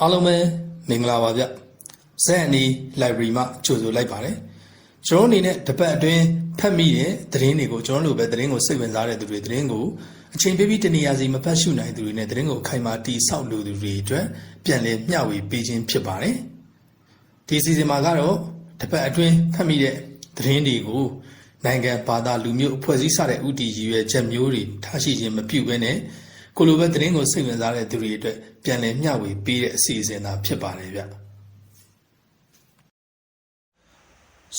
အားလုံးပဲမင်္ဂလာပါဗျဇက်အနီ library မှာကြိုဆိုလိုက်ပါတယ်ကျွန်တော်အနေနဲ့တပတ်အတွင်းဖတ်မိတဲ့သတင်းတွေကိုကျွန်တော်တို့ပဲသတင်းကိုစိတ်ဝင်စားတဲ့သူတွေသတင်းကိုအချိန်ပေးပြီးတနေရာစီမဖတ်ရှုနိုင်သူတွေနဲ့သတင်းကိုအခိုင်အမာတီးဆောက်လိုသူတွေအတွက်ပြန်လည်မျှဝေပေးခြင်းဖြစ်ပါတယ်ဒီစီစဉ်မှာကတော့တပတ်အတွင်းဖတ်မိတဲ့သတင်းတွေကိုနိုင်ငံဘာသာလူမျိုးအဖွဲ့အစည်းစတဲ့ဥတီရည်ရွယ်ချက်မျိုးတွေထားရှိခြင်းမပြုဘဲနဲ့ကိုလိုပဲသတင်းကိုစိတ်ဝင်စားတဲ့သူတွေအတွက် ပြန်လည်မျှဝေပေးတဲ့အစီအစဉ်သာဖြစ်ပါတယ်ဗျ။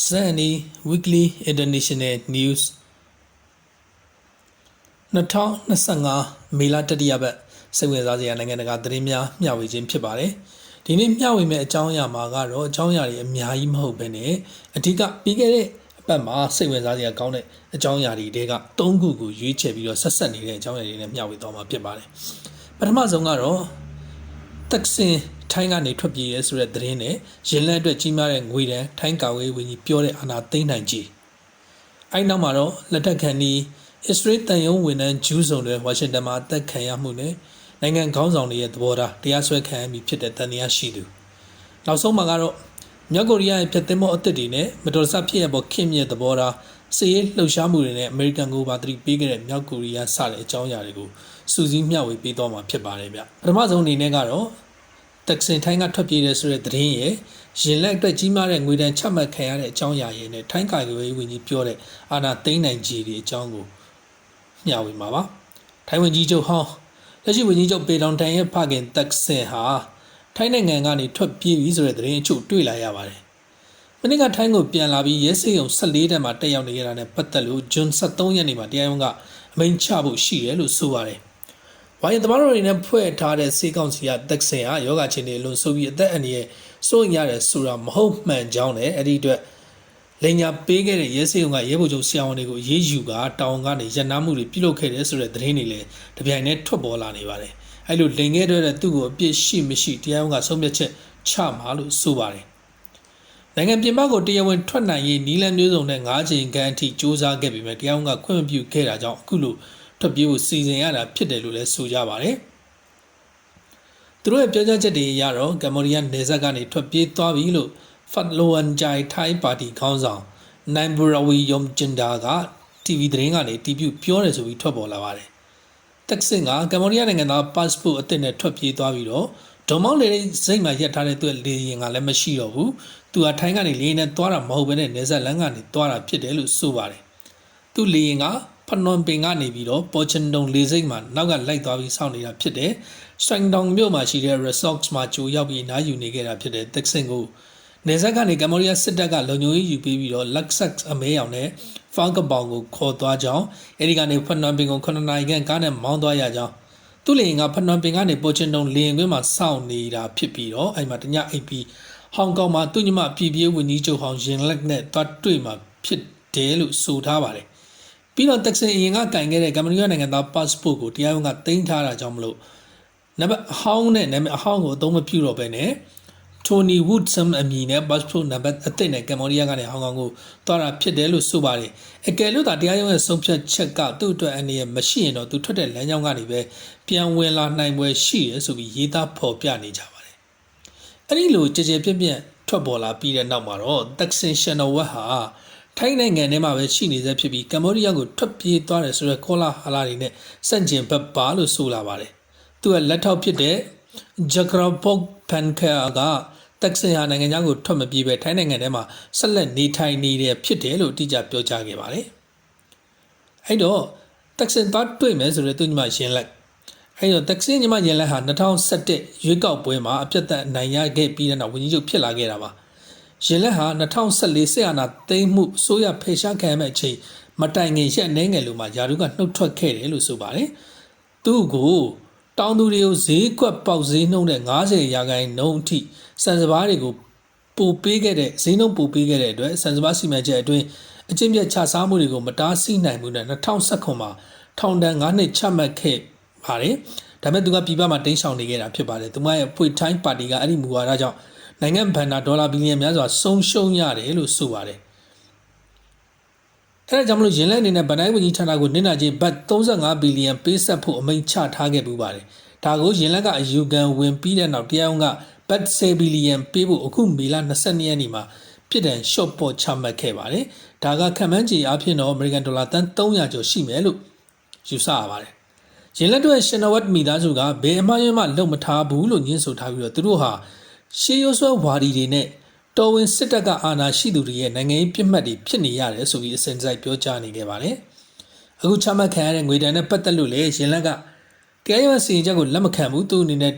Sunny Weekly International News 2025မေလတတိယပတ်စိတ်ဝင်စားစရာနိုင်ငံတကာသတင်းများမျှဝေခြင်းဖြစ်ပါတယ်။ဒီနေ့မျှဝေမယ့်အကြောင်းအရာမှာကတော့အကြောင်းအရာတွေအများကြီးမဟုတ်ဘဲနဲ့အဓိကပြီးခဲ့တဲ့အပတ်မှာစိတ်ဝင်စားစရာကောင်းတဲ့အကြောင်းအရာတွေတဲက၃ခုကိုရွေးချယ်ပြီးတော့ဆက်ဆက်နေတဲ့အကြောင်းအရာတွေနဲ့မျှဝေသွားမှာဖြစ်ပါတယ်။ပထမဆုံးကတော့ တက်ဆင်ထိုင်းကနေထွက်ပြေးရဲဆိုတဲ့သတင်းနဲ့ရင်လက်အတွက်ကြီးမားတဲ့ငွေတန်းထိုင်းကာဝေးဝန်ကြီးပြောတဲ့အာဏာသိမ်းနိုင်ကြီးအဲ့နောက်မှာတော့လက်ထက်ခံဒီအစ္စရေးတန်ယုံဝန်ထမ်းဂျူးစုံတွေဝါရှင်တန်မှာတက်ခံရမှုနဲ့နိုင်ငံခေါင်းဆောင်တွေရဲ့သဘောထားတရားစွဲခံရမိဖြစ်တဲ့တန်တရားရှိသူနောက်ဆုံးမှာကတော့မြောက်ကိုရီးယားရဲ့ပြည်သိမ်းမှုအသစ်တွေနဲ့မတော်တဆဖြစ်ရပေါ်ခင်မြတဲ့သဘောထားစီးရေးလှုပ်ရှားမှုတွေနဲ့အမေရိကန်ကိုပါသတိပေးခဲ့တဲ့မြောက်ကိုရီးယားစတဲ့အကြောင်းအရာတွေကိုစူးစီးမျှဝေပေးသွားမှာဖြစ်ပါတယ်ဗျပထမဆုံးအနေနဲ့ကတော့ တက်ဆင်ထိုင်းကထွက်ပြေးတဲ့ဆိုတဲ့သတင်းရဲ့ရင်လက်အတွက်ကြီးမားတဲ့ငွေတန်းချမှတ်ခံရတဲ့အကြောင်းအရာရဲ့နဲ့ထိုင်းကာကွယ်ရေးဝန်ကြီးပြောတဲ့အာဏာသိမ်းနိုင်ကြီးတွေအကြောင်းကိုမျှဝေမှာပါထိုင်းဝန်ကြီးချုပ်ဟောင်းလက်ရှိဝန်ကြီးချုပ်ပေတောင်တန်ရဲ့ဖခင်တက်ဆင်ဟာထိုင်းနိုင်ငံကနေထွက်ပြေးပြီဆိုတဲ့သတင်းအချို့တွေ့လာရပါတယ်မနေ့ကထိုင်းကိုပြန်လာပြီးရဲစေုံ14တက်မှာတက်ရောက်နေရတာနဲ့ပတ်သက်လို့ဂျွန်73ရက်နေ့မှာတရားရုံးကအမိန့်ချဖို့ရှိတယ်လို့ဆိုပါတယ်။ ဝိုင်းသမားတို့တွေနဲ့ဖွဲ့ထားတဲ့စေကောင်စီကတက်ဆင်ဟာယောဂချင်းတွေလွန်ဆိုပြီးအသက်အန္တရာယ်စိုးရိမ်ရတယ်ဆိုတာမဟုတ်မှန်ကြောင်းနဲ့အဲ့ဒီအတွက်လိန်ညာပေးခဲ့တဲ့ရဲစေုံကရဲဘော်ချုပ်ဆရာဝန်တွေကိုရေးယူကတောင်ကနေရန်နာမှုတွေပြုလုပ်ခဲ့တယ်ဆိုတဲ့သတင်းတွေလည်းတပြိုင်တည်းထွက်ပေါ်လာနေပါတယ်။အဲ့လိုလိန်ခဲ့တဲ့သူ့ကိုအပြစ်ရှိမရှိတရားရုံးကဆုံးဖြတ်ချက်ချမှာလို့ဆိုပါတယ်။နိုင်ငံပြင်ပကိုတရားဝင်ထွက်နိုင်ရေးနီလန်မျိုးစုံနဲ့၅ချိန်ခန့်အထိစ조사ခဲ့ပေမဲ့တရားရုံးကခွင့်မပြုခဲ့တာကြောင့်အခုလို ထွက်ပြေးဖို့စီစဉ်ရတာဖြစ်တယ်လို့လည်းဆိုကြပါတယ်။သူတို့ရဲ့ပြောကြားချက်တွေအရတော့ကမ္ဘောဒီးယားနယ်စပ်ကနေထွက်ပြေးသွားပြီလို့ဖတ်လိုဝန်ဂျိုင်ထိုင်းပါတီခေါင်းဆောင်နိုင်ဘူရဝီယုံဂျင်ဒါက TV သတင်းကနေတီးပြပြောတယ်ဆိုပြီးထွက်ပေါ်လာပါတယ်။တက်ဆင်ကကမ္ဘောဒီးယားနိုင်ငံသား passport အသစ်နဲ့ထွက်ပြေးသွားပြီးတော့ဒေါ်မောင်းလေစိတ်မှာရက်ထားတဲ့သူ့လေရင်ကလည်းမရှိတော့ဘူး။သူကထိုင်းကနေလေရင်နဲ့သွားတာမဟုတ်ဘဲနဲ့နေဆက်လန်းကနေသွားတာဖြစ်တယ်လို့ဆိုပါတယ်။သူ့လေရင်က ဖနွန်ပင်ကနေပြီးတော့ပေါ်ချန်တုံလေစိတ်မှာနောက်ကလိုက်သွားပြီးစောင့်နေတာဖြစ်တယ်။ဆိုင်တောင်မြို့မှာရှိတဲ့ resorts မှာကြိုရောက်ပြီးနားယူနေခဲ့တာဖြစ်တဲ့တက်ဆင်ကိုနေဆက်ကနေကမ္ဘောဒီးယားစစ်တပ်ကလုံခြုံရေးယူပေးပြီးတော့ Luxx အမဲရောင်နဲ့ဖောင်းကပောင်ကိုခေါ်သွားကြောင်းအဲဒီကနေဖနွန်ပင်ကို9နိုင်ခန့်ကားနဲ့မောင်းသွားရကြောင်းသူ့လေရင်ကဖနွန်ပင်ကနေပေါ်ချင်တုံလေရင်ကွင်းမှာစောင့်နေတာဖြစ်ပြီးတော့အဲဒီမှာတညအိပ်ပြီးဟောင်ကောင်မှာသူ့ညီမပြည်ပြေးဝန်ကြီးချုပ်ဟောင်းရင်လက်နဲ့တွတ်တွေ့မှာဖြစ်တယ်လို့ဆိုထားပါတယ် ပြီးတော့တက်ဆင်အရင်ကကင်ခဲ့တဲ့ကမ္ဘောဒီးယားနိုင်ငံသား passport ကိုတရားရုံးကတင်ထားတာကြောင့်မလို့နံပါတ်အဟောင်းနဲ့နာမည်အဟောင်းကိုအသုံးမပြုတော့ဘဲနဲ့ Tony Woodsum အမည်နဲ့ passport နံပါတ်အသစ်နဲ့ကမ္ဘောဒီးယားကနေဟောင်ကောင်ကိုသွားတာဖြစ်တယ်လို့ဆိုပါတယ်။အကယ်လို့သာတရားရုံးရဲ့ဆုံးဖြတ်ချက်ကသူ့အတွက်အနေနဲ့မရှိရင်တော့သူထွက်တဲ့လမ်းကြောင်းကနေပဲပြန်ဝင်လာနိုင်ပွဲရှိရဆိုပြီးရေးသားဖော်ပြနေကြပါတယ်။အဲ့ဒီလိုကြည်ကြဲပြန့်ပြန့်ထွက်ပေါ်လာပြီးတဲ့နောက်မှာတော့ Thaksin Shinawatra ဟာ ထိုင်းနိုင်ငံထဲမှာပဲရှိနေသေးဖြစ်ပြီးကမ္ဘောဒီးယားကိုထွက်ပြေးသွားတယ်ဆိုတဲ့ကောလာဟာလာတွေနဲ့စန့်ကျင်ဘက်ပါလို့ဆိုလာပါတယ်။သူကလက်ထောက်ဖြစ်တဲ့ Jakrapok Pankar ကတက်ဆင်ဟာနိုင်ငံခြားကိုထွက်မပြေးပဲထိုင်းနိုင်ငံထဲမှာဆက်လက်နေထိုင်နေတဲ့ဖြစ်တယ်လို့အတိအကျပြောကြားခဲ့ပါတယ်။အဲ့တော့တက်ဆင်သွားတွေ့မယ်ဆိုတော့သူညီမရင်လက်အဲ့တော့တက်ဆင်ညီမရင်လက်ဟာ2017ရွေးကောက်ပွဲမှာအပြတ်သက်နိုင်ရခဲ့ပြီးတဲ့နောက်ဝန်ကြီးချုပ်ဖြစ်လာခဲ့တာပါ။ ရင်လက်ဟာ2014ဆက်အာဏာသိမ်းမှုဆိုရဖေရှားခံရမယ့်အချိန်မတိုင်ခင်ရက်နှဲငယ်လိုမှယာရုကနှုတ်ထွက်ခဲ့တယ်လို့ဆိုပါတယ်။သူ့ကိုတောင်သူတွေကိုဈေးကွက်ပေါက်ဈေးနှုန်းတဲ့90ရာခိုင်နှုန်းအထိစံစဘာတွေကိုပိုပေးခဲ့တဲ့ဈေးနှုန်းပိုပေးခဲ့တဲ့အတွက်စံစဘာစီမံချက်အတွင်းအကျင့်ပြတ်ချစားမှုတွေကိုမတားဆီးနိုင်မှုနဲ့2019မှာထောင်ဒဏ်9နှစ်ချမှတ်ခဲ့ပါတယ်။ဒါပေမဲ့သူကပြည်ပမှာတင်းရှောင်နေခဲ့တာဖြစ်ပါတယ်။သူမရဲ့ဖွေထိုင်းပါတီကအဲ့ဒီမူဝါဒကြောင့် နိုင်ငံဘဏ္ဍာဒေါ်လာဘီလီယံများစွာဆုံးရှုံးရတယ်လို့ဆိုပါတယ်။အဲဒါကြောင့်မလို့ရင်လက်အနေနဲ့ဗန်ဒိုင်းဝန်ကြီးဌာနကိုနစ်နာချင်းဘတ်35ဘီလီယံပေးဆက်ဖို့အမိန့်ချထားခဲ့ပူပါတယ်။ဒါဒါကိုရင်လက်ကအယူခံဝင်ပြီးတဲ့နောက်တရားရုံးကဘတ်7ဘီလီယံပေးဖို့အခုမေလ22ရက်နေ့မှာပြည်တန် short ပေါ်ချမှတ်ခဲ့ပါတယ်ဒါကခံမှန်းချေအဖြစ်တော့ American Dollar တန်300ကျော်ရှိမယ်လို့ယူဆရပါတယ်ရင်လက်တို့ရဲ့ရှင်နဝတ်မိသားစုကဘယ်အမှားရမှလုံမထားဘူးလို့ညင်းဆိုထားပြီးတော့သူတို့ဟာ ရှေးရိုးစွဲဝါဒီတွေနဲ့တော်ဝင်စစ်တပ်ကအာဏာရှိသူတွေရဲ့နိုင်ငံရေးပြစ်မှတ်တွေဖြစ်နေရတယ်ဆိုပြီးအစဉ်တစိုက်ပြောကြားနေခဲ့ပါတယ်။အခုချမှတ်ခံရတဲ့ငွေတန်နဲ့ပတ်သက်လို့လည်းရင်လက်ကကဲရစီရင်ချက်ကိုလက်မခံဘူးသူအနေနဲ့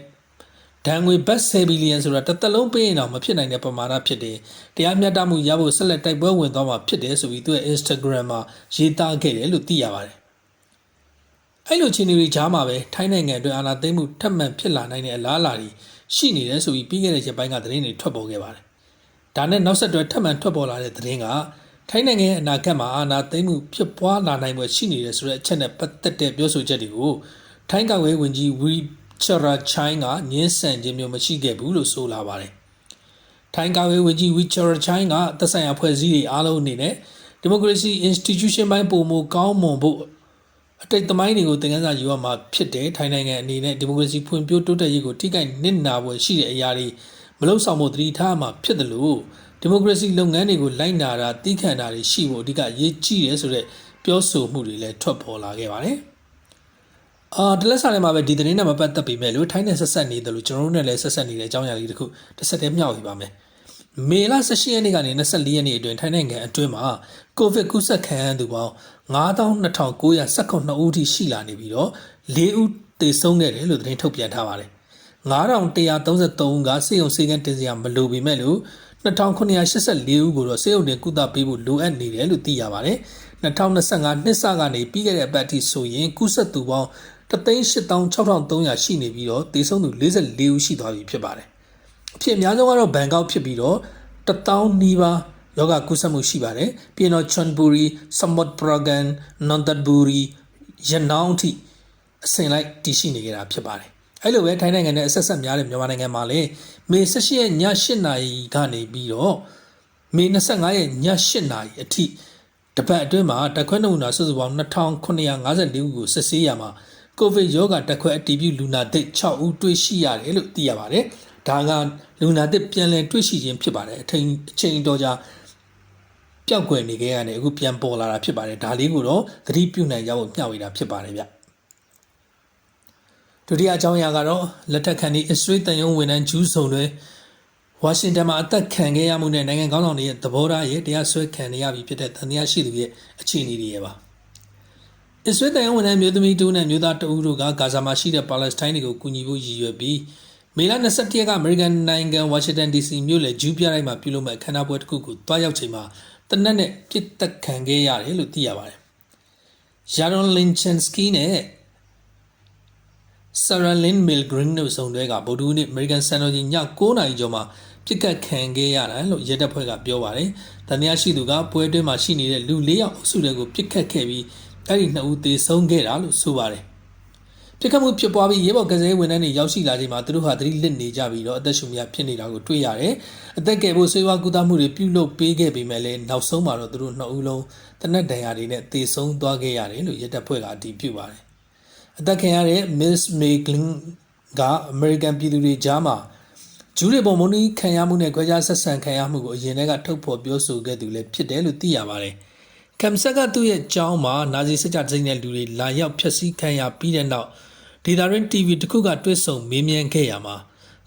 ဒဏ်ငွေဘတ်7ဘီလီယံဆိုတာတစ်သက်လုံးပေးရင်တော့မဖြစ်နိုင်တဲ့ပမာဏဖြစ်တယ်။တရားမျှတမှုရဖို့ဆက်လက်တိုက်ပွဲဝင်သွားမှာဖြစ်တယ်ဆိုပြီးသူရဲ့ Instagram မှာရေးသားခဲ့တယ်လို့သိရပါတယ်။အဲ့လိုချင်းတွေကြားမှာပဲထိုင်းနိုင်ငံအတွက်အာဏာသိမ်းမှုထပ်မံဖြစ်လာနိုင်တဲ့အလားအလာတွေ ရှိနေတယ်ဆိုပြီးပြီးခဲ့တဲ့ရက်ပိုင်းကသတင်းတွေထွက်ပေါ်ခဲ့ပါတယ်။ဒါနဲ့နောက်ဆက်တွဲထပ်မံထွက်ပေါ်လာတဲ့သတင်းကထိုင်းနိုင်ငံရဲ့အနာဂတ်မှာအာဏာသိမ်းမှုဖြစ်ပွားလာနိုင်ွယ်ရှိနေတယ်ဆိုတဲ့အချက်နဲ့ပတ်သက်တဲ့ပြောဆိုချက်တွေကိုထိုင်းကာကွယ်ဝင်ကြီးဝီချရာချိုင်းကညှင်းဆန်ခြင်းမျိုးမရှိခဲ့ဘူးလို့ဆိုလာပါတယ်။ထိုင်းကာကွယ်ဝင်ကြီးဝီချရာချိုင်းကသက်ဆိုင်ရာဖွဲ့စည်းတွေအားလုံးအနေနဲ့ဒီမိုကရေစီ institution ပိုင်းပုံမကောင်းမွန်ဖို့ အတိတ်သမိုင်းတွေကိုသင်ခန်းစာယူရမှာဖြစ်တယ်ထိုင်းနိုင်ငံအနေနဲ့ဒီမိုကရေစီဖွံ့ဖြိုးတိုးတက်ရေးကိုထိခိုက်နစ်နာပွဲရှိတဲ့အရာတွေမလုံဆောင်ဖို့တတိထားမှာဖြစ်တယ်လို့ဒီမိုကရေစီလုပ်ငန်းတွေကိုလိုက်နာတာတီးခံတာတွေရှိဖို့အဓိကရေးကြည့်ရဲဆိုတဲ့ပြောဆိုမှုတွေလည်းထွက်ပေါ်လာခဲ့ပါတယ်။အာတလက်စာထဲမှာပဲဒီသတင်းနဲ့မပတ်သက်ပေမဲ့လို့ထိုင်းနဲ့ဆက်ဆက်နေတယ်လို့ကျွန်တော်တို့နဲ့လည်းဆက်ဆက်နေတဲ့အကြောင်းအရာလေးတခုတစ်ဆက်တည်းမျှဝေပါမယ်။ မေလ18ရက်နေ့ကနေ24ရက်နေ့အတွင်းထိုင်းနိုင်ငံအတွင်းမှာကိုဗစ်ကူးစက်ခံရသူပေါင်း92,919ဦးထိရှိလာနေပြီးတော့၄ဦးသေဆုံးခဲ့တယ်လို့သတင်းထုတ်ပြန်ထားပါတယ်။9133ဦးကစေယုံစေကန်းတင်စရာမလိုပေမဲ့လို့2984ဦးကိုတော့စေယုံတင်ကုသပေးဖို့လိုအပ်နေတယ်လို့သိရပါတယ်။2025နှစ်စကနေပြီးခဲ့တဲ့အပတ်အထိဆိုရင်ကူးစက်သူပေါင်း386,300ရှိနေပြီးတော့သေဆုံးသူ44ဦးရှိသွားပြီဖြစ်ပါတယ်။ အဖြစ်အများဆုံးကတော့ဘန်ကောက်ဖြစ်ပြီးတော့1000နီးပါးယောဂကုသမှုရှိပါတယ်။ပြီးတော့ချွန်ဘူရီ၊ဆမတ်ပရဂန်၊နန်ဒတ်ဘူရီရနောင်းထိအစဉ်လိုက်တည်ရှိနေကြတာဖြစ်ပါတယ်။အဲ့လိုပဲထိုင်းနိုင်ငံနဲ့အဆက်ဆက်များတဲ့မြန်မာနိုင်ငံမှာလည်းမေ18ရက်ည8နာရီကနေပြီးတော့မေ25ရက်ည8နာရီအထိတပတ်အတွင်းမှာတက်ခွဲနမူနာစုစုပေါင်း2954ဦးကိုစစ်ဆေးရမှာကိုဗစ်ရောဂါတက်ခွဲအတည်ပြုလူနာသစ်6ဦးတွေ့ရှိရတယ်လို့သိရပါတယ်။ ဒါကလူနာသစ်ပြန်လည်တွေ့ရှိခြင်းဖြစ်ပါတယ်။အချိန်အချိန်တော်ကြာပျောက်ကွယ်နေခဲ့ရတဲ့အခုပြန်ပေါ်လာတာဖြစ်ပါတယ်ဒါလေးကိုတော့သတိပြုနိုင်ကြဖို့မျှဝေတာဖြစ်ပါတယ်ဗျဒုတိယအကြောင်းအရာကတော့လက်ထက်ခံဒီအစ္စရေးတန်ယုံဝန်ထမ်းဂျူးဆောင်တွေဝါရှင်တန်မှာအသက်ခံခဲ့ရမှုနဲ့နိုင်ငံကောင်းဆောင်တွေရဲ့သဘောထားရဲ့တရားစွဲခံနေရပြီဖြစ်တဲ့တန်တရားရှိသူရဲ့အခြေအနေတွေရဲ့ပါအစ္စရေးတန်ယုံဝန်ထမ်းမျိုးသမီးတူနဲ့မျိုးသားတဦးတို့ကဂါဇာမှာရှိတဲ့ပါလက်စတိုင်းတွေကိုကူညီဖို့ရည်ရွယ်ပြီး မေလ21ရက်ကအမေရိကန်နိုင်ငံဝါရှင်တန် DC မြို့လေဂျူးပြတိုင်းမှာပြုလုပ်မဲ့ခန္ဓာပွဲတစ်ခုကိုတွားရောက်ချိန်မှာတနက်နဲ့ပြစ်တက်ခံခဲ့ရတယ်လို့သိရပါတယ်။ယာရွန်လင်ချန်စကီနဲ့ဆာရာလင်မီလ်ဂရင်းတို့ဆောင်တွေကဗုဒ္ဓဦးနေ့အမေရိကန်စံတော်ချိန်ည9:00နာရီကျော်မှာပြစ်ကတ်ခံခဲ့ရတာလို့ရဲတပ်ဖွဲ့ကပြောပါတယ်။တန်တရားရှိသူကပွဲတွင်းမှာရှိနေတဲ့လူ၄ယောက်အုပ်စုတွေကိုပြစ်ခတ်ခဲ့ပြီးအဲ့ဒီနှစ်ဦးသေဆုံးခဲ့တာလို့ဆိုပါတယ်။ ပြစ်ခတ်မှုဖြစ်ပွားပြီးရဲဘော်ကစားရေးဝန်ထမ်းတွေရောက်ရှိလာချိန်မှာသူတို့ဟာသတိလစ်နေကြပြီးတော့အသက်ရှူမရဖြစ်နေတာကိုတွေ့ရတယ်။အသက်ကယ်ဖို့ဆေးဝါးကုသမှုတွေပြုလုပ်ပေးခဲ့ပေမဲ့လည်းနောက်ဆုံးမှာတော့သူတို့နှစ်ဦးလုံးတနက်ဒဏ်ရာတွေနဲ့သေဆုံးသွားခဲ့ရတယ်လို့ရဲတပ်ဖွဲ့ကအတည်ပြုပါတယ်။အသက်ခံရတဲ့ Miss Meglin က American ပြည်သူတွေကြားမှာဂျူးတွေပုံမနီးခံရမှုနဲ့ကြွကြားဆက်ဆံခံရမှုကိုအရင်ကထုတ်ဖော်ပြောဆိုခဲ့သူလည်းဖြစ်တယ်လို့သိရပါတယ်။ ကမ်ဆက်ကသူ့ရဲ့ကြောင်းမှာနာဇီစစ်ကြတစိမ့်တဲ့လူတွေလာရောက်ဖျက်ဆီးခံရပြီးတဲ့နောက်ဒေတာရင်း TV တခုကတွဲဆုံမေးမြန်းခဲ့ရမှာ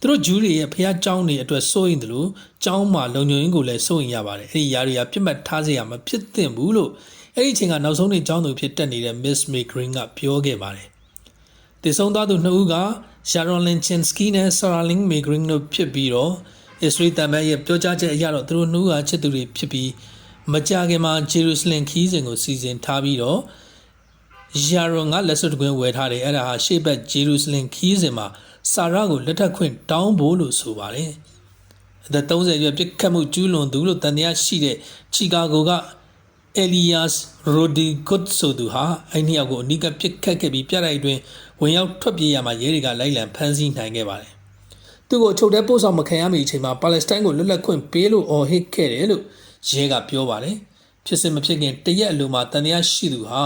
သူတို့ဂျူးတွေရဲ့ဖျားကြောင်းတွေအတွက်စိုးရင်တယ်လို့ကြောင်းမှာလုံခြုံရေးကိုလည်းစိုးရင်ရပါတယ်အဲ့ဒီຢာတွေကပြစ်မှတ်ထားစရာမဖြစ်သင့်ဘူးလို့အဲ့ဒီအချိန်ကနောက်ဆုံးနေ့ကြောင်းသူဖြစ်တက်နေတဲ့ Miss May Green ကပြောခဲ့ပါတယ်တည်ဆုံးသားသူနှစ်ဦးက Sharon Lynchinsky နဲ့ Sarah Lynn May Green တို့ဖြစ်ပြီးတော့ Israel တမန်ရဲ့ပြောကြားချက်အရတော့သူတို့နှူးဟာချစ်သူတွေဖြစ်ပြီး မကြခင်မှာဂျေရုဆလင်ခီးစဉ်ကိုစီစဉ်ထားပြီးတော့ယာရွန်ကလက်စွပ်တကွင်းဝယ်ထားတယ်အဲ့ဒါဟာရှေ့ဘက်ဂျေရုဆလင်ခီးစဉ်မှာစာရကိုလက်ထပ်ခွင့်တောင်းဖို့လို့ဆိုပါတယ်အသက်30ရွယ်ပြစ်ခတ်မှုကျူးလွန်သူလို့တန်တရားရှိတဲ့ချီကာဂိုကအဲလီယာစ်ရိုဒီဂုတ်ဆိုသူဟာအဲ့ဒီယောက်ကိုအနီးကပြစ်ခတ်ခဲ့ပြီးပြတိုက်တွင်ဝင်ရောက်ထွက်ပြေးရမှာရဲတွေကလိုက်လံဖမ်းဆီးနိုင်ခဲ့ပါတယ်သူ့ကိုချုပ်တဲ့ပို့ဆောင်မခံရမီအချိန်မှာပါလက်စတိုင်းကိုလွတ်လပ်ခွင့်ပေးလို့အော်ဟစ်ခဲ့တယ်လို့ ရဲကပြောပါတယ်ဖြစ်စစ်မဖြစ်ခင်တရက်အလိုမှာတန်တရားရှိသူဟာ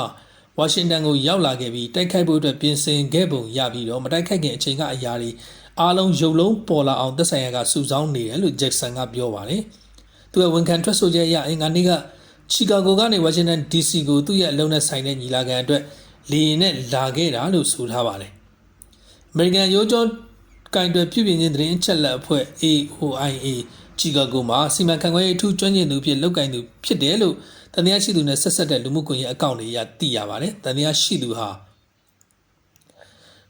ဝါရှင်တန်ကိုရောက်လာခဲ့ပြီးတိုက်ခိုက်ဖို့အတွက်ပြင်ဆင်ခဲ့ပုံရပြီးတော့မတိုက်ခိုက်ခင်အချိန်ကအရာတွေအားလုံးရုပ်လုံးပေါ်လာအောင်သက်ဆိုင်ရာကစုဆောင်းနေတယ်လို့ဂျက်ဆန်ကပြောပါတယ်။သူကဝန်ခံထွက်ဆိုချက်အရအင်္ဂါနေ့ကချီကာဂိုကနေဝါရှင်တန် DC ကိုသူ့ရဲ့အလုံးနဲ့ဆိုင်တဲ့ညီလာခံအတွက်လေယာဉ်နဲ့လာခဲ့တာလို့ဆိုထားပါတယ်။ American ရိုးကျော်ကင်တွယ်ပြုပြင်ခြင်းသတင်းအချက်လက်အဖွဲ့ AOIA ချီကာဂိုမှာစီမံခန့်ခွဲရေးအထူးကျွမ်းကျင်သူဖြစ်လုပ်ကင်သူဖြစ်တယ်လို့တန်တရားရှိသူနဲ့ဆက်ဆက်တဲ့လူမှုကွန်ရက်အကောင့်တွေအရသိရပါတယ်။တန်တရားရှိသူဟာ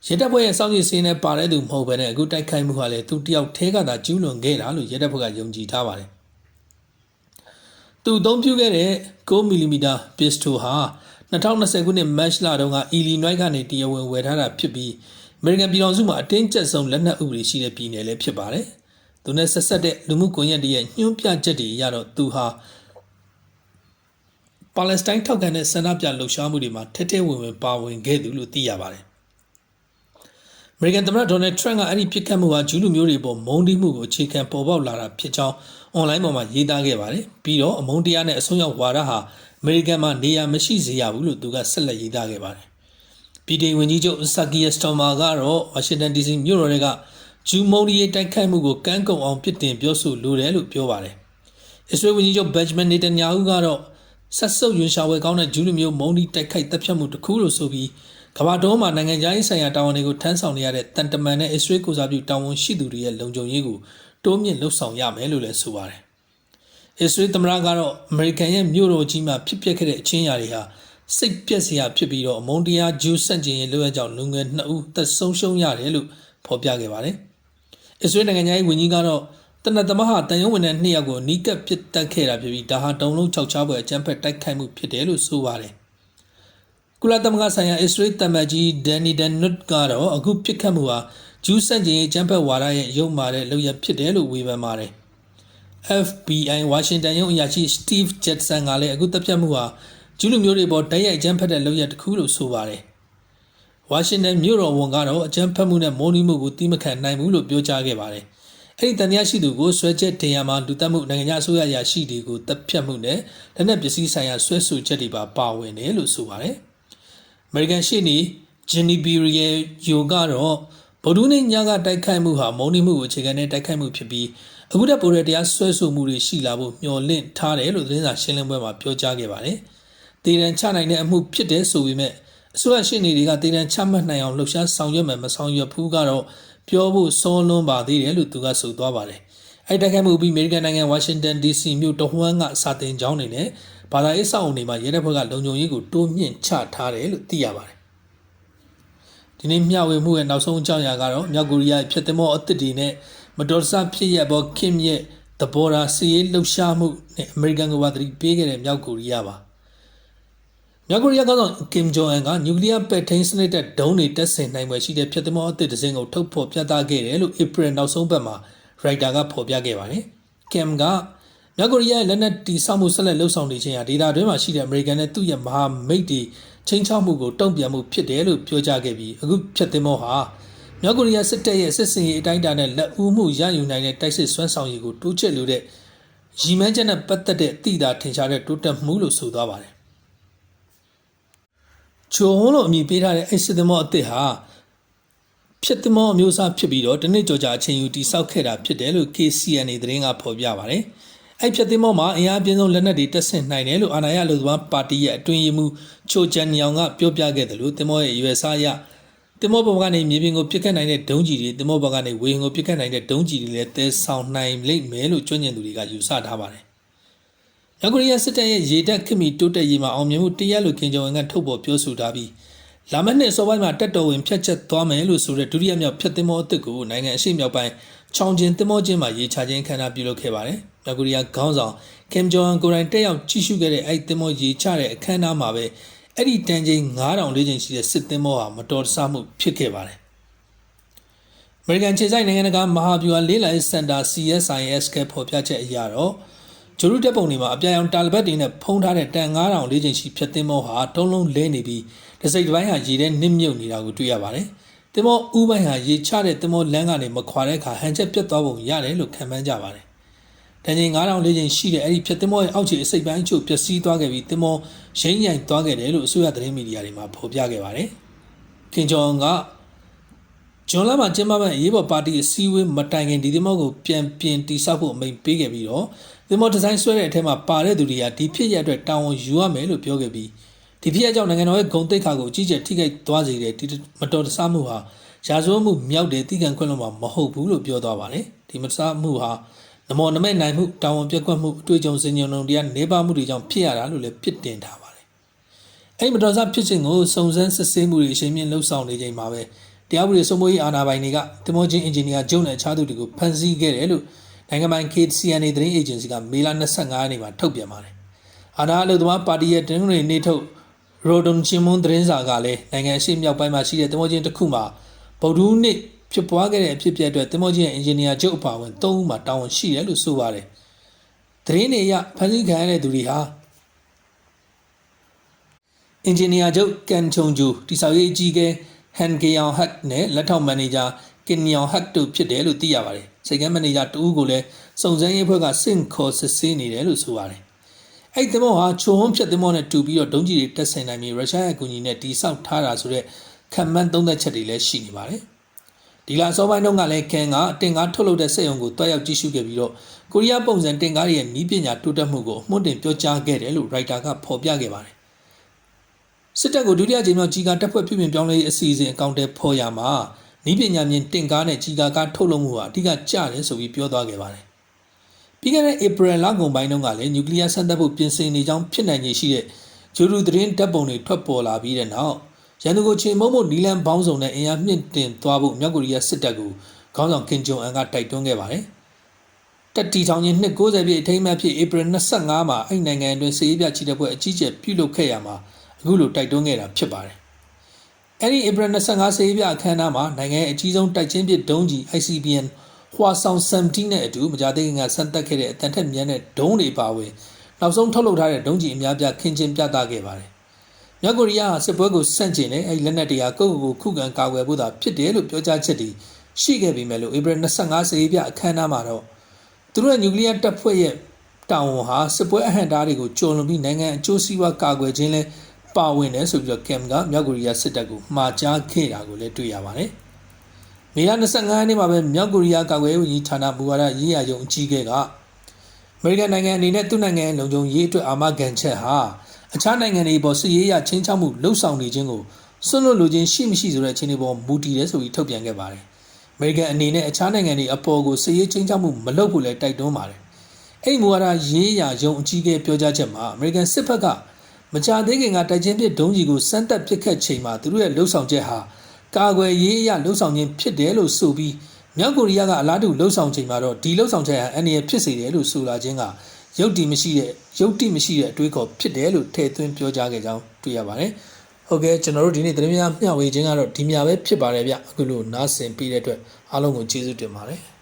ရဲတပ်ဖွဲ့ရဲ့စောင့်ကြည့်စင်းနဲ့ပါတဲ့သူမဟုတ်ဘဲနဲ့အခုတိုက်ခိုက်မှုဟာလည်းသူတယောက်ထဲကသာကျူးလွန်ခဲ့တာလို့ရဲတပ်ဖွဲ့ကယုံကြည်ထားပါတယ်။သူအသုံးပြုခဲ့တဲ့9 mm pistol ဟာ2020ခုနှစ်မတ်လတုန်းက Illinois ကနေတရားဝင်ဝယ်ထားတာဖြစ်ပြီးအမေရိကန်ပြည်ထောင်စုမှာအတင်းကျပ်ဆုံးလက်နက်ဥပဒေရှိတဲ့ပြည်နယ်လည်းဖြစ်ပါတယ်။ သူနဲ့ဆက်ဆက်တဲ့လူမှုကွန်ရက်တွေရဲ့ညှို့ပြချက်တွေအရတော့သူဟာပါလက်စတိုင်းထောက်ခံတဲ့ဆန္ဒပြလှုပ်ရှားမှုတွေမှာထဲထဲဝင်ဝင်ပါဝင်ခဲ့သူလို့သိရပါတယ်။ American သမ္မတ Donald Trump ကအဲ့ဒီပြစ်ခတ်မှုဟာဂျူးလူမျိုးတွေပေါ်မုန်းတီးမှုကိုအခြေခံပေါ်ပေါက်လာတာဖြစ်ကြောင်းအွန်လိုင်းပေါ်မှာရေးသားခဲ့ပါတယ်။ပြီးတော့အမုန်းတရားနဲ့အဆုံးရောက်ဝါဒဟာအမေရိကန်မှာနေရာမရှိစေရဘူးလို့သူကဆက်လက်ရေးသားခဲ့ပါတယ်။ပြည်ထောင်ဝင်ကြီးချုပ်ဆာကီယက်စတိုမာကတော့ဝါရှင်တန် DC မြို့တော်တွေက ဂျူးမုန်းတီးရေးတိုက်ခိုက်မှုကိုကန့်ကုံအောင်ပြစ်တင်ပြောဆိုလိုတယ်လို့ပြောပါတယ်။အစ္စရေးဝန်ကြီးချုပ်ဘက်ဂျမန်နေတန်ယာဟုကတော့ဆက်စုပ်ရွှေရှာဝယ်ကောင်းတဲ့ဂျူးလူမျိုးမုံဒီတိုက်ခိုက်တပ်ဖြတ်မှုတစ်ခုလို့ဆိုပြီးကမ္ဘာတော်မှာနိုင်ငံခြားရေးဆိုင်ရာတာဝန်တွေကိုထမ်းဆောင်နေရတဲ့တန်တမန်နဲ့အစ္စရေးကိုစားပြုတာဝန်ရှိသူတွေရဲ့လုံခြုံရေးကိုတိုးမြင့်လှုပ်ဆောင်ရမယ်လို့လည်းဆိုပါတယ်။အစ္စရေးသမ္မတကတော့အမေရိကန်ရဲ့မြို့တော်ကြီးမှာဖြစ်ပျက်ခဲ့တဲ့အချင်းအရာတွေဟာစိတ်ပျက်စရာဖြစ်ပြီးတော့အမုန်းတရားဂျူးဆန့်ကျင်ရေးလုပ်ရကြောင်းလူငယ်နှစ်ဦးသက်ဆုံးရှုံးရတယ်လို့ဖော်ပြခဲ့ပါတယ်။ အစ္စရေးနိုင်ငံခြားရေးဝန်ကြီးကတော့တနတ်သမားဟာတန်ရုံးဝင်တဲ့နှစ်ယောက်ကိုနီးကပ်ပစ်တက်ခဲ့တာဖြစ်ပြီးဒါဟာတုံလုံး၆ချားပွဲအကြမ်းဖက်တိုက်ခိုက်မှုဖြစ်တယ်လို့ဆိုပါတယ်။ကုလသမဂ္ဂဆိုင်ရာအစ္စရေးတမန်ကြီးဒန်နီဒန်နွတ်ကတော့အခုပစ်ခတ်မှုဟာဂျူးဆန့်ကျင်ရေးအကြမ်းဖက်ဝါဒရဲ့ရုပ်မာတဲ့လုပ်ရဖြစ်တယ်လို့ဝေဖန်ပါတယ်။ FBI ဝါရှင်တန်ရုံးအရာရှိ Steve Jetson ကလည်းအခုတပ်ဖြတ်မှုဟာဂျူးလူမျိုးတွေပေါ်တိုက်ရိုက်အကြမ်းဖက်တဲ့လုပ်ရတစ်ခုလို့ဆိုပါတယ်။ ဝါရှင်တန်မြို့တော်ဝန်ကတော့အကြမ်းဖက်မှုနဲ့မိုးနီးမှုကိုတိမခံနိုင်ဘူးလို့ပြောကြားခဲ့ပါတယ်။အဲ့ဒီတန်တရားရှိသူကိုဆွဲချက်တင်ရမှာလူတက်မှုနိုင်ငံခြားအစိုးရရာရှိတွေကိုတပ်ဖြတ်မှုနဲ့လက်နက်ပစ္စည်းဆိုင်ရာဆွဲဆိုချက်တွေပါပါဝင်တယ်လို့ဆိုပါတယ်။ American ရှေ့နေ Jenny Burial ယိုကတော့ဗုဒ္ဓနေ့ညကတိုက်ခိုက်မှုဟာမုံနိမှုကိုအခြေခံတဲ့တိုက်ခိုက်မှုဖြစ်ပြီးအခုတက်ပိုရတရားဆွဲဆိုမှုတွေရှိလာဖို့မျှော်လင့်ထားတယ်လို့သတင်းစာရှင်းလင်းပွဲမှာပြောကြားခဲ့ပါတယ်။တည်တံချနိုင်တဲ့အမှုဖြစ်တဲ့ဆိုပေမဲ့ အစိုးရရှေ့နေတွေကတည်တံချမှတ်နိုင်အောင်လှုပ်ရှားဆောင်ရွက်မယ်မဆောင်ရွက်ဘူးကတော့ပြောဖို့စောလွန်းပါသေးတယ်လို့သူကဆိုသွားပါတယ်။အဲ့တက်ခိုက်မှုပြီးအမေရိကန်နိုင်ငံဝါရှင်တန် DC မြို့တဝန်းကစာတင်ကျောင်းတွေနဲ့ဘာသာရေးစောင့်အုံတွေမှာရဲတပ်ဖွဲ့ကလုံခြုံရေးကိုတိုးမြင့်ချထားတယ်လို့သိရပါတယ်။ဒီနေ့မျှဝေမှုရဲ့နောက်ဆုံးအကြောင်းအရာကတော့မြောက်ကိုရီးယားဖြစ်တဲ့မောအသစ်တွေနဲ့မတော်တဆဖြစ်ရပေါ်ခင်ရဲ့သဘောထားစီးရေးလှုပ်ရှားမှုနဲ့အမေရိကန်ကဘာသတိပေးခဲ့တဲ့မြောက်ကိုရီးယားပါ။ မြောက်ကိုရီးယားကောင်ကင်ဂျုံအန်ကနျူကလ িয়ার ပဲ့ထိန်းစနစ်တဲ့ဒုံးတွေတက်ဆင်နိုင်ွယ်ရှိတဲ့ဖြစ်သမောအသစ်တစ်စင်းကိုထုတ်ဖော်ပြသခဲ့တယ်လို့ဧပြီနောက်ဆုံးပတ်မှာရိုက်တာကဖော်ပြခဲ့ပါတယ်။ကင်ကမြောက်ကိုရီးယားရဲ့လက်နက်တီဆောက်မှုဆက်လက်လှုပ်ဆောင်နေခြင်းဟာဒေသတွင်းမှာရှိတဲ့အမေရိကန်နဲ့သူ့ရဲ့မဟာမိတ်တွေချင်းချောက်မှုကိုတုံ့ပြန်မှုဖြစ်တယ်လို့ပြောကြားခဲ့ပြီးအခုဖြစ်သမောဟာမြောက်ကိုရီးယားစစ်တပ်ရဲ့စစ်စင်ရေးအတိုင်းအတာနဲ့လက်ဦးမှုရယူနိုင်တဲ့တိုက်စစ်စွမ်းဆောင်ရည်ကိုတိုးချဲ့လိုတဲ့ရည်မှန်းချက်နဲ့ပတ်သက်တဲ့တည်တာထင်ရှားတဲ့တိုးတက်မှုလို့ဆိုသွားပါတယ် ချိုဟုံးလို့အမည်ပေးထားတဲ့အဲ့စစ်သမောအသစ်ဟာဖြစ်သမောအမျိုးအစားဖြစ်ပြီးတော့တနစ်ကြော်ကြာအချိန်ယူတိစောက်ခဲ့တာဖြစ်တယ်လို့ KCNA သတင်းကဖော်ပြပါတယ်။အဲ့ဖြစ်သမောမှာအင်အားပြင်းဆုံးလက်နက်တွေတက်ဆင်နိုင်တယ်လို့အာဏာရလူသမားပါတီရဲ့အတွင်းရေးမှူးချိုချန်ညောင်ကပြောပြခဲ့တယ်လို့သမောရဲ့ရွယ်စားရသမောဘဝကနေမြေပြင်ကိုပြစ်ခတ်နိုင်တဲ့ဒုံးကြီးတွေသမောဘဝကနေဝေဟင်ကိုပြစ်ခတ်နိုင်တဲ့ဒုံးကြီးတွေလည်းတဲဆောင်နိုင်လိမ့်မယ်လို့ကျွမ်းကျင်သူတွေကယူဆထားပါတယ် မြောက်ကိုရီးယားစစ်တပ်ရဲ့ရေတပ်ခင်မီတိုးတက်ရေးမှာအောင်မြင်မှုတရားလို့ကင်ဂျုံအန်ကထုတ်ပေါ်ပြောဆိုထားပြီးလာမယ့်နှစ်အစောပိုင်းမှာတက်တော်ဝင်ဖျက်ချက်သွားမယ်လို့ဆိုတဲ့ဒုတိယမြောက်ဖျက်သင်းမောအသစ်ကိုနိုင်ငံအရှေ့မြောက်ပိုင်းချောင်ကျင်သင်းမောချင်းမှာရေချခြင်းခန္ဓာပြုလုပ်ခဲ့ပါတယ်။မြောက်ကိုရီးယားခေါင်းဆောင်ကင်ဂျုံအန်ကိုယ်တိုင်တက်ရောက်ကြည့်ရှုခဲ့တဲ့အဲ့ဒီသင်းမောရေချတဲ့အခမ်းအနားမှာပဲအဲ့ဒီတန်ချိန်9000လေးချိန်ရှိတဲ့စစ်သင်းမောဟာမတော်တဆမှုဖြစ်ခဲ့ပါတယ်။ American ခြေဆိုင်နိုင်ငံတကာမဟာဗျူဟာလေးလိုက်စင်တာ CSIS ကဖော်ပြချက်အရတော့ ဂျိုရုတက်ပုံတွေမှာအပြာရောင်တာလဘတ်တွေနဲ့ဖုံးထားတဲ့တန်9000လေးချိန်ရှိဖြတ်သင်းမောဟာတုံးလုံးလဲနေပြီးတစိတ်တစ်ပိုင်းဟာရေထဲနစ်မြုပ်နေတာကိုတွေ့ရပါတယ်။သင်္ဘောဥပိုင်းဟာရေချတဲ့သင်္ဘောလမ်းကနေမခွာတဲ့အခါဟန်ချက်ပြတ်သွားပုံရတယ်လို့ခံမှန်းကြပါတယ်။တန်ချိန်9000လေးချိန်ရှိတဲ့အဲ့ဒီဖြတ်သင်္ဘောရဲ့အောက်ခြေအစိပ်ပိုင်းအချို့ပျက်စီးသွားခဲ့ပြီးသင်္ဘောရိမ့်ညိုင်သွားခဲ့တယ်လို့အစိုးရသတင်းမီဒီယာတွေမှာဖော်ပြခဲ့ပါတယ်။ခင်ဂျုံက ဂျွန်လာမှာကျင်းပမဲ့အရေးပေါ်ပါတီအစည်းအဝေးမတိုင်ခင်ဒီသင်္ဘောကိုပြန်ပြင်တိစောက်ဖို့အမိန့်ပေးခဲ့ပြီးတော့သင်္ဘောဒီဇိုင်းဆွဲတဲ့အထက်မှာပါတဲ့သူတွေကဒီဖြစ်ရအတွက်တာဝန်ယူရမယ်လို့ပြောခဲ့ပြီးဒီဖြစ်ရကြောင့်နိုင်ငံတော်ရဲ့ဂုဏ်သိက္ခာကိုအကြီးကျယ်ထိခိုက်သွားစေတဲ့ဒီမတော်တဆမှုဟာရာဇဝတ်မှုမြောက်တဲ့တိကံခွင့်လို့မှာမဟုတ်ဘူးလို့ပြောသွားပါတယ်ဒီမတော်မှုဟာနမောနမဲ့နိုင်မှုတာဝန်ပြက်ကွက်မှုအတွေ့အကြုံစင်ကြုံလုံးတရားနေပါမှုတွေကြောင့်ဖြစ်ရတာလို့လည်းပြစ်တင်ထားပါတယ်အဲ့ဒီမတော်ဆဖြစ်ခြင်းကိုစုံစမ်းစစ်ဆေးမှုတွေအချိန်မြင့်လှုပ်ဆောင်နေချိန်မှာပဲ တရားဥပဒေစိုးမိုးရေးအာဏာပိုင်တွေကတမောချင်းအင်ဂျင်နီယာကျုံနဲ့အခြားသူတွေကိုဖမ်းဆီးခဲ့တယ်လို့နိုင်ငံပိုင် KCNA သတင်းအေဂျင်စီကမေလ25ရက်နေ့မှာထုတ်ပြန်ပါတယ်။အာဏာအလို့သမားပါတီရဲ့တင်းတွေနေထုတ်ရိုဒွန်ချင်မွန်သတင်းစာကလည်းနိုင်ငံရှိမြောက်ပိုင်းမှာရှိတဲ့တမောချင်းတစ်ခုမှာဗုဒ္ဓဦးနေ့ဖြစ်ပွားခဲ့တဲ့အဖြစ်အပျက်အတွက်တမောချင်းရဲ့အင်ဂျင်နီယာကျုပ်အပါအဝင်၃ဦးမှာတာဝန်ရှိတယ်လို့ဆိုပါတယ်။သတင်းတွေအရဖမ်းဆီးခံရတဲ့သူတွေဟာအင်ဂျင်နီယာချုပ်ကန်ချုံဂျူတိဆောက်ရေးအကြီးအကဲ ဟန်ဂေယောင်ဟတ်နဲ့လက်ထောက်မန်နေဂျာကင်ယောင်ဟတ်တို့ဖြစ်တယ်လို့သိရပါတယ်။စိတ်ကမ်းမန်နေဂျာတူဦးကိုလည်းစုံစမ်းရေးဖွဲ့ကစင့်ခေါ်စစ်ဆေးနေတယ်လို့ဆိုပါတယ်။အဲ့ဒီမောဟာချိုဟွန်းဖြတ်သမောနဲ့တူပြီးတော့ဒုံးကြီးတွေတက်ဆင်နိုင်ပြီးရုရှားရဲ့အကူအညီနဲ့တိစောက်ထားတာဆိုတဲ့ခံမှန်းသုံးသက်ချက်တွေလည်းရှိနေပါတယ်။ဒီလာစောပိုင်းတုန်းကလည်းကန်ကတင်ကားထုတ်လုပ်တဲ့စက်ရုံကိုတွားရောက်ကြည့်ရှုခဲ့ပြီးတော့ကိုရီးယားပုံစံတင်ကားရဲ့နီးပညာတိုးတက်မှုကိုအမှုတင်ပြောကြားခဲ့တယ်လို့ရိုက်တာကဖော်ပြခဲ့ပါတယ်။ စစ်တပ်ကိုဒုတိယကြိမ်မြောက်ကြီးကားတပ်ဖွဲ့ပြုပြင်ပြောင်းလဲရေးအစီအစဉ်အကောင့်ထဲဖော်ရမှာနီးပညာမြင့်တင်ကားနဲ့ကြီးကားကားထုတ်လုပ်မှုဟာအဓိကကျတယ်ဆိုပြီးပြောသွားခဲ့ပါတယ်။ပြီးခဲ့တဲ့ဧပြီလကုန်ပိုင်းတုန်းကလည်းနျူကလ িয়ার ဆန်းသတ်ဖို့ပြင်ဆင်နေကြောင်းဖြစ်နိုင်ခြေရှိတဲ့ဂျိုရူသတင်းတပ်ပုံတွေထွက်ပေါ်လာပြီးတဲ့နောက်ရန်သူကိုချိန်မုံမို့နီလန်ဘောင်းဆောင်နဲ့အင်အားမြင့်တင်သွားဖို့မြောက်ကိုရီးယားစစ်တပ်ကိုခေါင်းဆောင်ကင်ဂျုံအန်ကတိုက်တွန်းခဲ့ပါတယ်။တက်တီထောင်ချင်းနှစ်90ပြည့်အထိမ်းအမှတ်ဖြစ်ဧပြီ25မှာအဲ့နိုင်ငံအတွင်းစစ်ရေးပြချီတဲ့ပွဲအကြီးကျယ်ပြုလုပ်ခဲ့ရမှာ အခုလိုတိုက်တွန်းခဲ့တာဖြစ်ပါတယ်။အဲ့ဒီဧပြီ25စစ်ရေးပြအခမ်းအနားမှာနိုင်ငံရဲ့အကြီးဆုံးတိုက်ချင်းပစ်ဒုံးကြီး ICBM ဟွာဆောင်17နဲ့အတူမကြသေးခင်ကဆန်တက်ခဲ့တဲ့အတန်ထက်မြန်းတဲ့ဒုံးတွေပါဝင်နောက်ဆုံးထုတ်လုပ်ထားတဲ့ဒုံးကြီးအများပြခင်းချင်းပြသခဲ့ပါတယ်။မြောက်ကိုရီးယားစစ်ပွဲကိုဆန့်ကျင်တဲ့အဲဒီလက်နက်တွေကကိုယ့်ကိုယ်ကိုခုခံကာကွယ်ဖို့သာဖြစ်တယ်လို့ပြောကြားချက်တွေရှိခဲ့ပေမဲ့လို့ဧပြီ25စစ်ရေးပြအခမ်းအနားမှာတော့သူတို့ရဲ့နျူကလ িয়ার တပ်ဖွဲ့ရဲ့တာဝန်ဟာစစ်ပွဲအဟန့်တားတွေကိုကျော်လွန်ပြီးနိုင်ငံအကျိုးစီးပွားကာကွယ်ခြင်းလဲ ပါဝင်တယ်ဆိုပြီးတော့ကမ်ကမြောက်ကိုရီးယားစစ်တပ်ကိုမှာကြားခဲ့တာကိုလည်းတွေ့ရပါတယ်။မေလ25ရက်နေ့မှာပဲမြောက်ကိုရီးယားကာကွယ်ရေးဝန်ကြီးဌာနမူဝါဒရေးရာယုံအကြီးအကဲကအမေရိကန်နိုင်ငံအနေနဲ့သူ့နိုင်ငံရဲ့လုံခြုံရေးအတွက်အာမခံချက်ဟာအခြားနိုင်ငံတွေပေါ်စစ်ရေးရချင်းချောက်မှုလှုပ်ဆောင်နေခြင်းကိုစွန့်လွတ်လိုခြင်းရှိမရှိဆိုတဲ့အခြေအနေပေါ်မူတည်တယ်ဆိုပြီးထုတ်ပြန်ခဲ့ပါတယ်။အမေရိကန်အနေနဲ့အခြားနိုင်ငံတွေအပေါ်ကိုစစ်ရေးချင်းချောက်မှုမလုပ်ဖို့လည်းတိုက်တွန်းပါတယ်။အဲ့ဒီမူဝါဒရေးရာယုံအကြီးအကဲပြောကြားချက်မှာအမေရိကန်စစ်ဘက်က မကြသေးခင်ကတိုက်ချင်းပစ်ဒုံးကြီးကိုစမ်းသပ်ပစ်ခတ်ချိန်မှာသူတို့ရဲ့လှုပ်ဆောင်ချက်ဟာကာကွယ်ရေးအရလှုပ်ဆောင်ခြင်းဖြစ်တယ်လို့ဆိုပြီးမြောက်ကိုရီးယားကအလားတူလှုပ်ဆောင်ချိန်မှာတော့ဒီလှုပ်ဆောင်ချက်ဟာအန္တရာယ်ဖြစ်စေတယ်လို့ဆိုလာခြင်းကရုပ်တည်မရှိတဲ့ရုပ်တည်မရှိတဲ့အတွေးခေါ်ဖြစ်တယ်လို့ထည့်သွင်းပြောကြားခဲ့ကြောင်းတွေ့ရပါတယ်။ဟုတ်ကဲ့ကျွန်တော်တို့ဒီနေ့သတင်းများမျှဝေခြင်းကတော့ဒီမြပဲဖြစ်ပါတယ်ဗျ။အခုလိုနားဆင်ပြီးတဲ့အတွက်အားလုံးကိုကျေးဇူးတင်ပါတယ်။